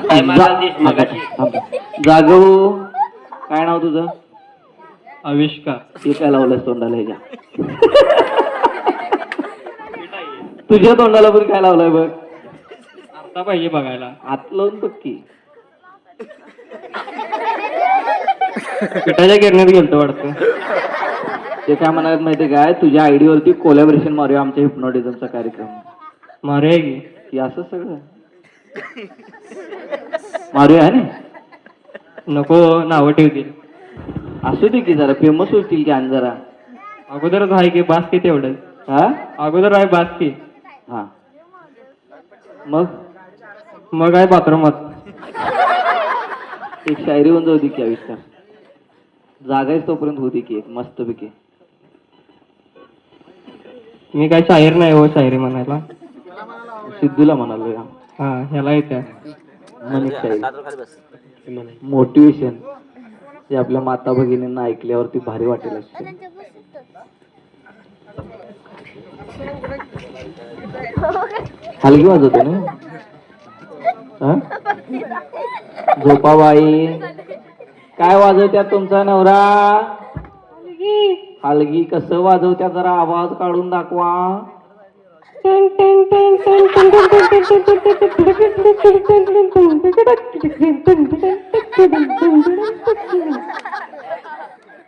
काय म्हणालीस मगाशी? जागव काय नाव तुझं? आविष्कार. हे काय लावलंस तोंडाला ह्याच्या तुझ्या तोंडाला पण काय लावलंय बघ? आता पाहिजे बघायला. हात लावून बघ की. पिठाच्या गिरणीत गेलतो वाटतं. ते काय म्हणाले माहितीये काय? तुझ्या आयडी वरती कोलॅबरेशन मारूया आमच्या हिप्नोटिझमचा कार्यक्रम. मारूया की? असं सगळं. मारूया है ना? नको नावं ठेवतील. असू दे की जरा फेमस होतील की आणि जरा. अगोदरच आहे की बास्की तेवढं. हा? अगोदर आहे बास्की. हा. मग? मग आहे बाथरूमात एक शायरी होऊन जाऊ दे की आविष्कार जागायच तोपर्यंत होती की एक मस्त पैकी मी काय शाहीर नाही हो शायरी म्हणायला. सिद्धूला म्हणालो या हा ह्याला येत्या. मोटिवेशन जे आपल्या माता भगिनींना ऐकल्यावरती भारी वाटेल असते हलगी वाजवते ना? हा? झोपाबाई. काय वाजवत्यात तुमचा नवरा? हलगी कसं वाजवत्या? जरा आवाज काढून दाखवा.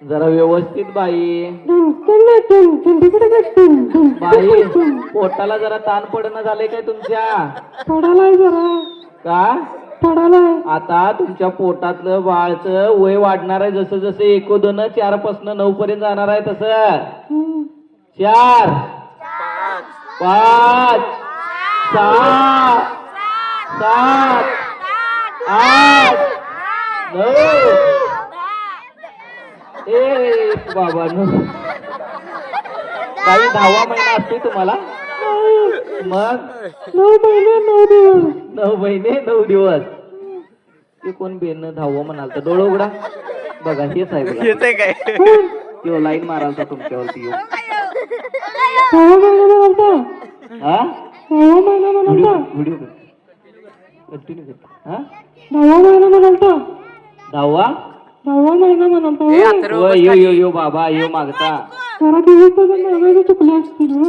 जरा व्यवस्थित बाई. बाई पोटाला जरा ताण पडणं झालंय काय तुमच्या? का? आता तुमच्या पोटातलं बाळचं वय वाढणार आहे जसं जसं एकोदोन चार पासन नऊ पर्यंत जाणार आहे तसं. चार. पाच सहा सात आठ नऊ एक बाबा नऊ. काही दहावा महिना असतोय तुम्हाला? मग? नऊ महिने नऊ दिवस. नऊ महिने नऊ दिवस. ते कोण बेन दहावं म्हणाल तर डोळं उघडा. बघा हेच आहे काय? तो लाईन माराल तर तुमच्यावरती. येऊ हा व्हिडिओ व्हिडिओ कंटिन्यू कर हा दहावा यो यो यो बाबा यो मागता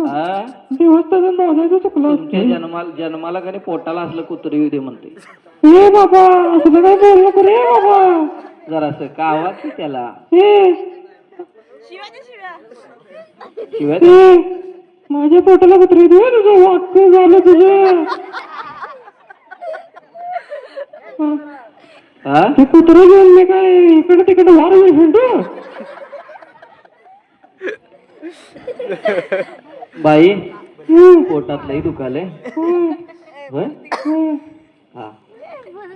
हा? तुमच्या जन्माला जन्माला का नाही पोटाला असलं कुत्री येऊ दे म्हणते जरास का आवाज की त्याला शिवाय माझ्या पोटाला कुत्री दे तुझं वाक्य झालं तुझं. हा? ते कुत्र घेऊन मी काय इकडे तिकडे वार हिंडू बाई पोटात लई हा.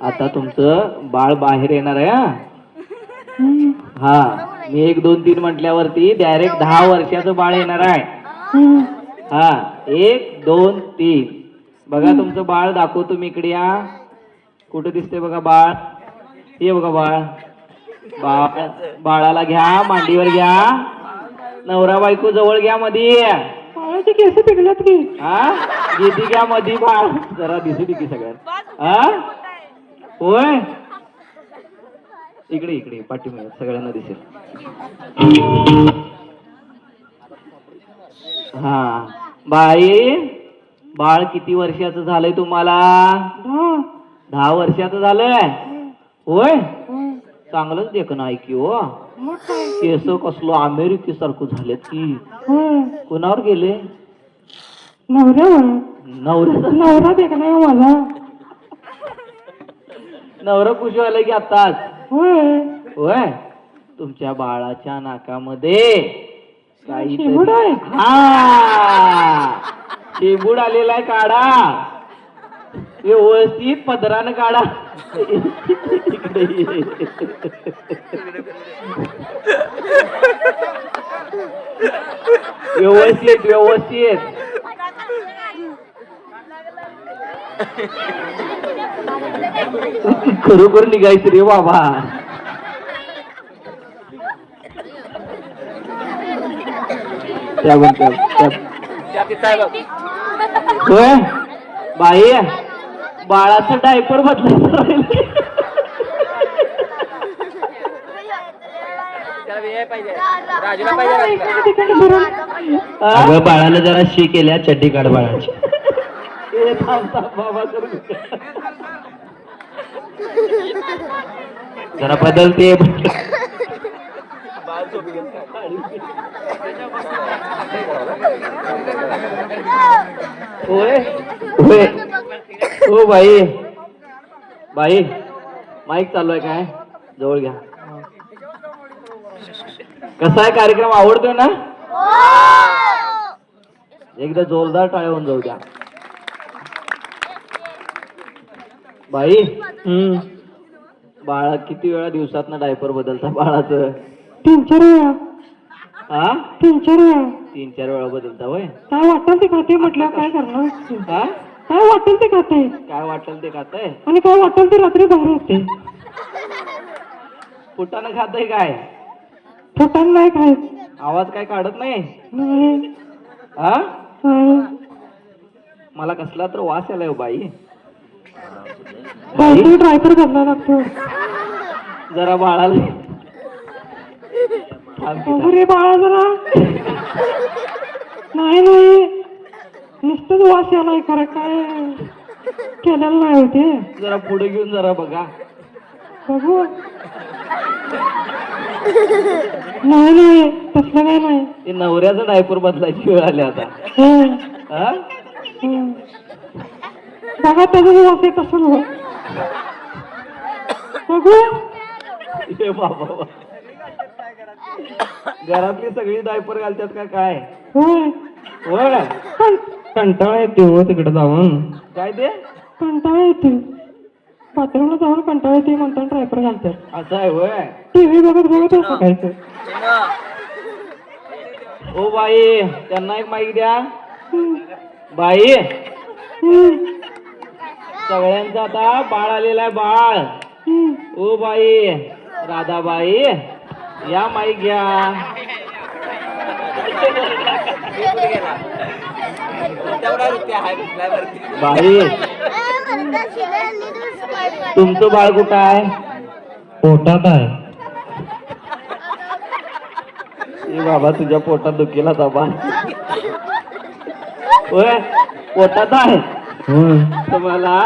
आता तुमचं बाळ बाहेर येणार आहे हा. हा मी एक दोन तीन म्हटल्यावरती डायरेक्ट दहा वर्षाचं बाळ येणार आहे. हा एक दोन तीन. बघा तुमचं बाळ दाखवतो मी इकडे या. कुठे दिसते बघा बाळ? हे बघा बाळ. बाळ बाळाला घ्या मांडीवर घ्या. नवरा बायको जवळ घ्या मध्ये केस पिकल्यात की. हा? दिदी घ्या मध्ये बाळ. जरा दिसू दे की सगळ्यात हा? होय? इकडे इकडे पाठीमागे सगळ्यांना दिसेल. हा. बाई बाळ किती वर्षाचं झालंय तुम्हाला? दहा. वर्षाचं झालंय? होय. चांगलंच देखणं आहे की हो. केस कसलो अमेरिके सारखं झालेत की. कोणावर गेले? नवऱ्यावर. नवऱ्याचा? नवरा देखना माझा नवरा खुश व्हायला की आताच? होय. तुमच्या बाळाच्या नाकामध्ये शेबूड आहे. हा. शेबूड आलेला आहे काढा. व्यवस्थित पदरानं काढा. इकडे. व्यवस्थित व्यवस्थित. खरोखर निघायचं रे बाबा. त्या होय? बाई बाळाचं डायपर बदलायचं बाळाला जरा शी केल्या चड्डी काढ बाळाची. ए, थांब, थांब, बाबा करू जरा बदलते. होय. होय. हो बाई. बाई माईक चालू आहे काय? जवळ घ्या. कसा आहे कार्यक्रम? आवडतोय ना? एकदा जोरदार टाळ्या होऊन जाऊ द्या. बाई. हम्म. बाळा किती वेळा दिवसात ना डायपर बदलता बाळाचं? तीन चार वेळा. हा? तीन चार वेळा. तीन चार वेळा बदलता होय? काय वाटेल ते खाते म्हटलं काय करणार हा? काय वाटेल ते खाते? काय वाटेल ते खाताय? आणि काय वाटेल ते रात्री बाहेर होते फुटानं खाताय काय? फुटाण नाही खायत आवाज काय काढत नाही? नाही. हा. मला कसला तर वास आलाय हो बाई. काहीतरी ड्रायपर बदलायला लागतो जरा बाळाला. अरे बाळा जरा. नाही नाही. नुसतंच वास यालाय खरं काय? केलेलं नाही होते जरा पुढे घेऊन जरा बघा. बघू. नाही नाही. तसलं काय नाही. ते नवऱ्याचं डायपर बदलायची वेळ आली आता. हो. हा? हो. बघा त्याचं वास येत असेल हो. बाबा घरातली सगळी डायपर घालतात का काय? कंटाळा येते हो तिकडे जाऊन. काय ते? कंटाळा येते बाथरूमला जाऊन कंटाळा येते म्हणताना ड्रायपर घालतात. असं आहे होय? टीव्ही बघत बघत असं ओ बाई त्यांना एक माहिती द्या. बाई. सगळ्यांचं आता बाळ आलेलं आहे बाळ. ओ बाई राधाबाई या माईक घ्या. बाई तुमचं बाळ कुठं आहे? पोटात आहे. बाबा तुझ्या पोटात दुखीला बाबा पोटात आहे. तुम्हाला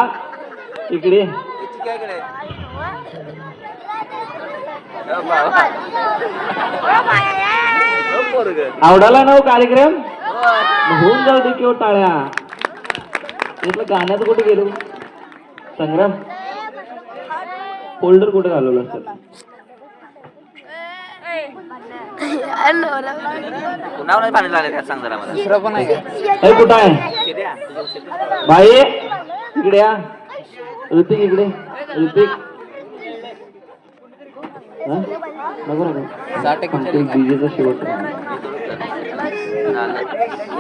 इकडे. आवडाला ना हो कार्यक्रम? होऊन जाऊ दे किंवा टाळ्या. इथलं गाण्यात कुठे गेलो? संग्राम. फोल्डर कुठे घालवलं असेल? कुणावर पाणी लागलं काय सांग जरा मला. कुठं आहे? बाई इकडे या. ऋतिक इकडे. ऋतिक. हा? नको. नको डीजेचा शेवट.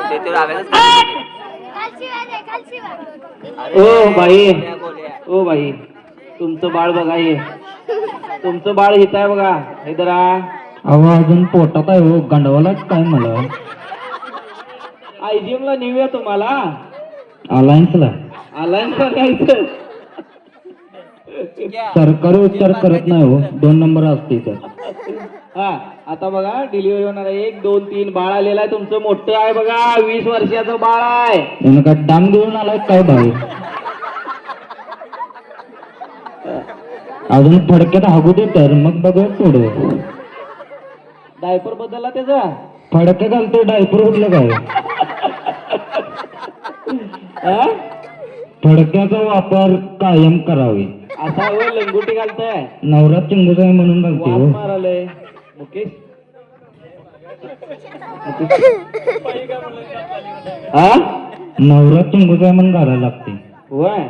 ते तेवढं आवेगच ओ बाई. O by. तुमचं बाळ बघा हे. तुमचं बाळ हित आहे बघा. हे जरा. अहो अजून पोटात आहे हो. गंडवालाच काय मला? आयजीएम ला नेऊया तुम्हाला. अलायन्सला अलायन्स बघायचं सरकारी उपचार करत नाही हो. दोन नंबर असते तर हा आता बघा डिलिव्हरी होणार आहे. एक दोन तीन बाळ आलेलं आहे. तुमचं मोठं आहे बघा. वीस वर्षाचं बाळ आहे. त्यानं काय डांग घेऊन आलाय काय बाहेर अजून फडक्यात हागू दे तर. मग बघ पुढं. डायपर बदलला त्याचा? फडक्या घालतो डायपर उठलं काय? हा? फडक्याचा वापर कायम करावे. असा होय लंगोटी घालताय. नवरा चिंगूस आहे म्हणून घालते हो. मारालय मुकेश? हा नवरा चिंगूस आहे म्हणून घालायला लागते. होय.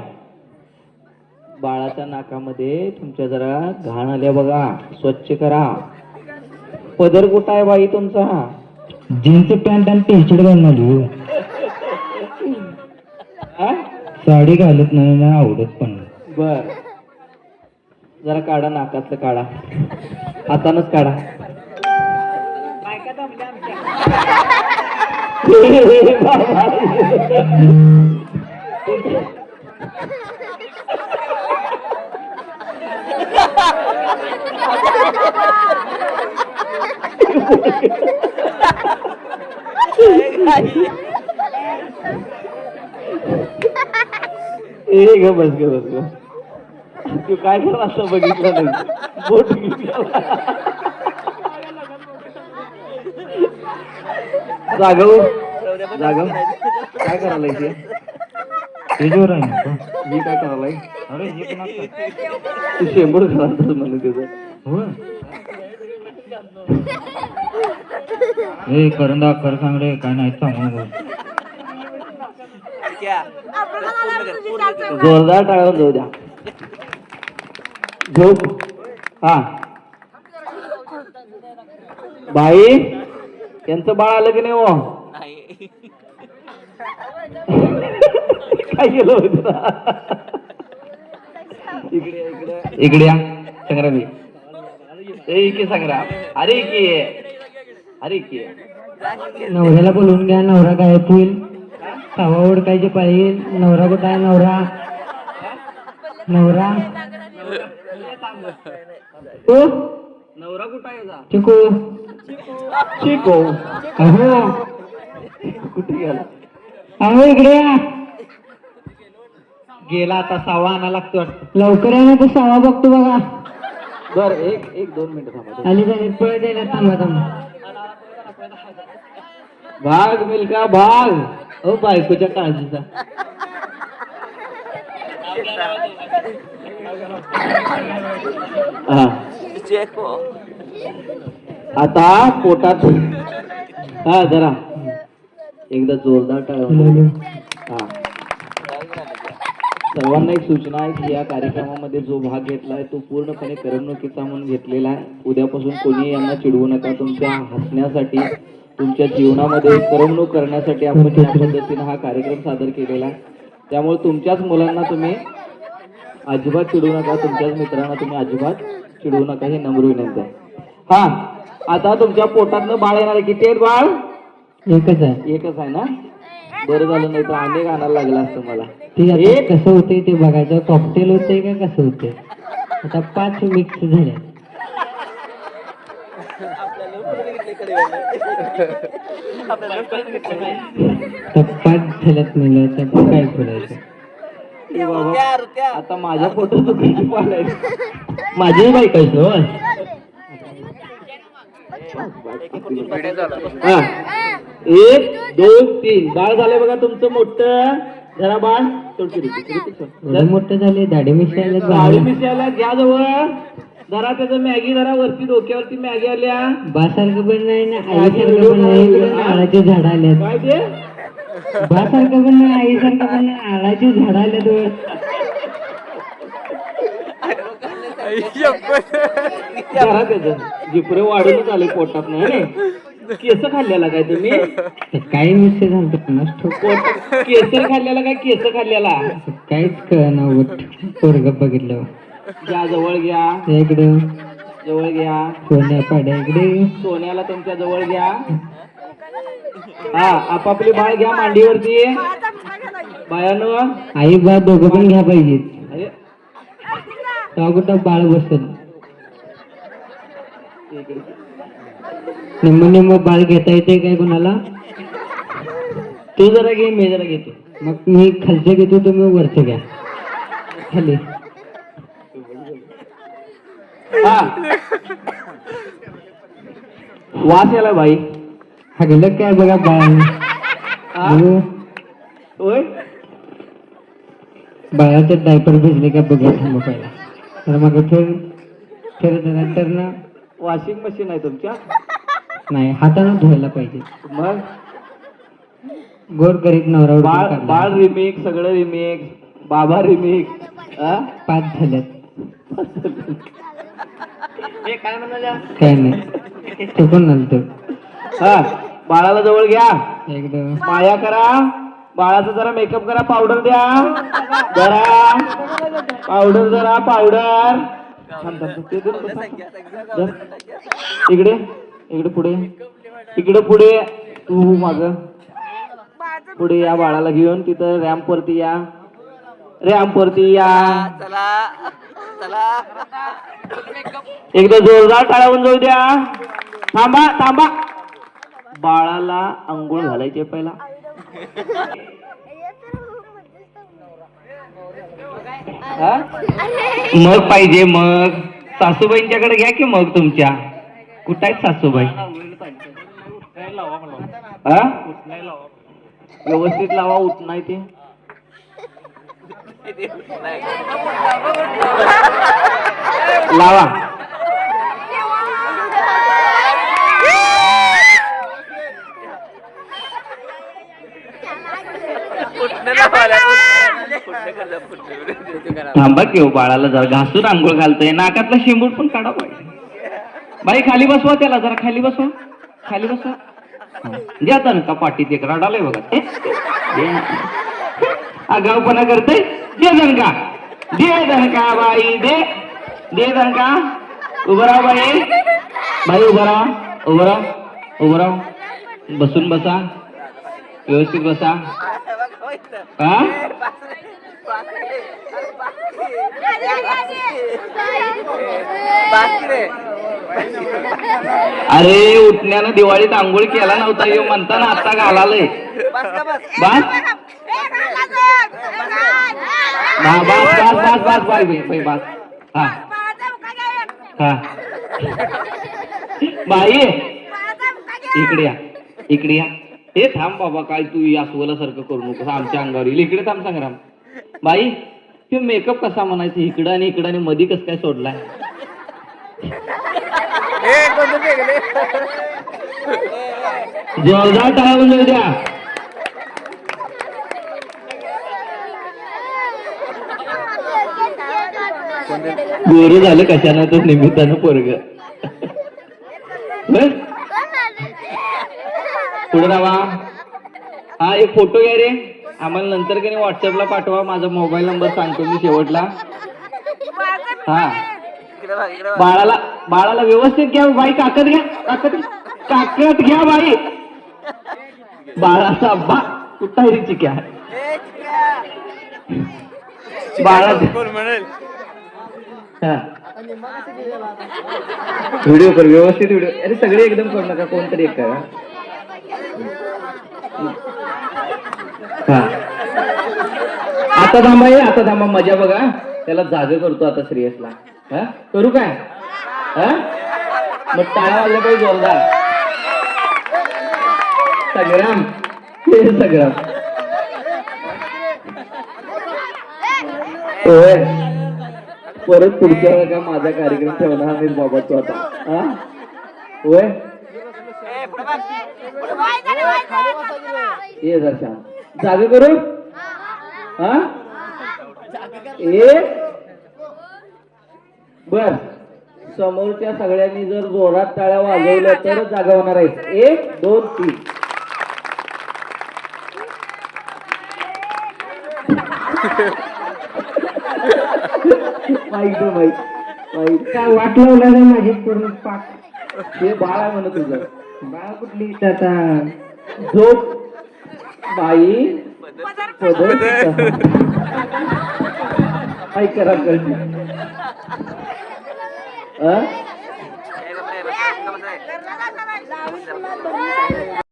बाळाच्या नाकामध्ये तुमच्या जरा घाण आल्या बघा. स्वच्छ करा. पदर कुठं आहे बाई तुमचा? जीन्स पॅन्ट आणि टी शर्ट घालून हो. साडी घालत नाही ना आवडत पण बर. जरा काढा नाकातलं काढा. हातानच काढा. ए ग बस ग बस ग. तू काय करत असं बघितलं नाही? बोट घेऊन जागव. जागव. काय करायला इथे? त्याच्यावर आहे ना. मी काय करायला? अरे हे पण तू शेंबूड म्हणून त्याचं होय. ए करंदा कर सांग रे काय नाही सांगू. जोरदार टाळून जाऊ द्या. झोप हा. बाई यांचं बाळ आलं की नाही हो? काय केलं होतं? इकडे इकडे इकडे या संग्रामी ए इकडे संग्राम. अरे इकडे अरे इकडे नवऱ्याला बोलवून घ्या नवरा गायब होईल. तवा ओढकायची पाहिजे नवरा कुठं आहे नवरा? नवरा? ओ नवरा कुठं आहे चिकू? शिको अहो. कुठे गेला? अहो इकडे गेला आता सावा आणा लागतो लवकर या ना तर सवा बघतो बघा. बर एक एक दोन मिनिटं थांबा आली जाणे पळ द्यायला थांबा थांबा. भाग मिल्का भाग. हो बायकोच्या काळजीचा. हा. आता पोटात हा जरा. एकदा जोरदार टाळून हा. सर्वांना एक सूचना आहे की या कार्यक्रमामध्ये जो भाग घेतलाय तो पूर्णपणे करमणुकीचा म्हणून घेतलेला आहे. उद्यापासून कोणी यांना चिडवू नका. तुमच्या हसण्यासाठी तुमच्या जीवनामध्ये करमणूक करण्यासाठी आपण या पद्धतीने हा कार्यक्रम सादर केलेला आहे. त्यामुळे तुमच्याच मुलांना तुम्ही अजिबात चिडवू नका. तुमच्याच मित्रांना तुम्ही अजिबात चिडवू नका. हे नम्र विनंती आहे. हा आता तुमच्या पोटातनं बाळ येणार आहे. किती आहेत बाळ? एकच आहे. एकच आहे ना? बरं झालं नाही तर अनेक आणायला लागलं असतं मला. ते आता कसं होतंय ते बघायचं. कॉकटेल होतंय का कसं होतंय? आता पाच मिक्स झाले तर पाच झाल्यात म्हणलं तर काय बोलायचं? ए बाबा, आता माझ्या पालायचं माझी बाईक आहे हो. एक दोन तीन. बाळ झालंय बघा तुमचं मोठं. जरा बाळ मोठे झाले दाढी मिशी आले गाडी मिसळल्या घ्या जवळ. जरा त्याचं मॅगी जरा वरती डोक्यावरती मॅगी आल्या. बासारखं पण नाही ना आईसारखं पण नाही. नारळाचे झाड आले काय ते? बासारखं पण नाही आईसारखं पण नाही. नारळाची झाड आले जरा त्याचं वाढूनच आले पोटात नाही केस खाल्ल्याला काय तुम्ही काही मिस्टेक झालं केसर खाल्ल्याला काय केस खाल्ल्याला काहीच कळना उठ पोरग बघितलं घ्या जवळ घ्या इकडे जवळ घ्या सोन्या पाड्या इकडे सोन्याला तुमच्या जवळ घ्या हा आपापली बाळ घ्या मांडीवरती बायानो आई बा दोघं पण घ्या पाहिजेत अरे तेव्हा कुठं बाळ बसत इकडे. निम्म निम्म बाळ घेता येते काय कोणाला? तू जरा घे मी जरा घेतो. मग मी खालचे घेतो तुम्ही वरचे घ्या. खाली. हा. वास याला बाई. हागलं काय बघा बाळ? हा? होय? बाळाचे डायपर भिजले का बघा थांबा पहिला. तर मग फिर फिर नंतर ना वॉशिंग मशीन आहे तुमच्या? नाही हातानं धुवायला पाहिजे. मग? गोर गरीब नवरा बाळ बाळ. रिमिक्स सगळं रिमिक्स बाबा रिमिक्स हा पाच झाल्यात. काय म्हणाल्या? काय नाही. चुकून नंतर हा बाळाला जवळ घ्या. एकदम माया करा. बाळाचा जरा मेकअप करा पावडर द्या. जरा. पावडर जरा पावडर. इकडे इकडे पुढे. इकडे पुढे. तू माग. पुढे या बाळाला घेऊन तिथं रॅम्प वरती या. रॅम्पवरती या. चला चला. एकदा जोरदार टाळ्यावून जाऊ द्या. थांबा थांबा. बाळाला आंघोळ घालायचे पहिला. हा? मग पाहिजे मग. सासूबाईंच्याकडे घ्या की मग तुमच्या? कुठं आहेत सासूबाई? हा? व्यवस्थित लावा उठ नाही ते. लावा. थांबा की हो, बाळाला जरा घासून आंघोळ घालतोय. नाकातला शेंबूड पण काढा पाहिजे बाई खाली बसवा त्याला जरा खाली बसवा. खाली बसवा. हा. तर का पाठीत एक रडालय बघा. ए, दे. आगाऊपणा करते दे दणका. दे दणका बाई दे. दे दणका. उभं राहा बाई. बाई उभं राहा. उभं राहा. उभं राहा. बसून बसा. व्यवस्थित बसा. अरे उठण्यानं दिवाळीत आंघोळ केला नव्हता येऊ म्हणताना आता घालालय. बस. बा बस बस बस बस बाय बाई बाई बस. हा. हा. बाई. इकडे या इकडे या. हे थांब बाबा काय तू अस्वला सारखं करू नकोस आमच्या अंगावर येईल. इकडे थांब संग्राम. बाई ते मेकअप कसा म्हणायचं? इकडं आणि इकडं आणि मधी कस काय सोडलाय? जोरदार टाळा म्हणजे द्या. गोर झालं कशानं तर निमित्तानं पोरग. पुढे राहा हा एक फोटो घ्या रे. आम्हाला नंतर कधी व्हॉट्सअपला पाठवा. माझा मोबाईल नंबर सांगतो मी शेवटला. हा. बाळाला बाळाला व्यवस्थित घ्या. बाई काकत घ्या. काकत काकत घ्या बाई. बाळाचा बा कुठं आहे रे चिक्या. बाळा व्हिडिओ कर. व्यवस्थित व्हिडिओ अरे सगळे एकदम करू नका. कोणतरी एक करा. हा. आता थांबा हे आता थांबा मजा बघा. त्याला जाग करतो आता श्रेयसला. हा? करू काय? हा? मग टाळा वाजला पाहिजे जोरदार संग्राम. हे संग्राम. होय. परत पुढच्या वेळेला माझा कार्यक्रम ठेवणार नाही बाबा तो आता? हा? होय? ये जर शांत. जागे करू? हा? एक बर. समोरच्या सगळ्यांनी जर जोरात टाळ्या वाजवल्या तरच जागा होणार आहे. एक दोन तीन. दे माईक माईक काय वाट लावला नाही माझी पूर्ण पाक. हे बाळ आहे म्हणत तुझं. बाळा कुठली? आता झोप. बाई. पदर ऐक करा कळली?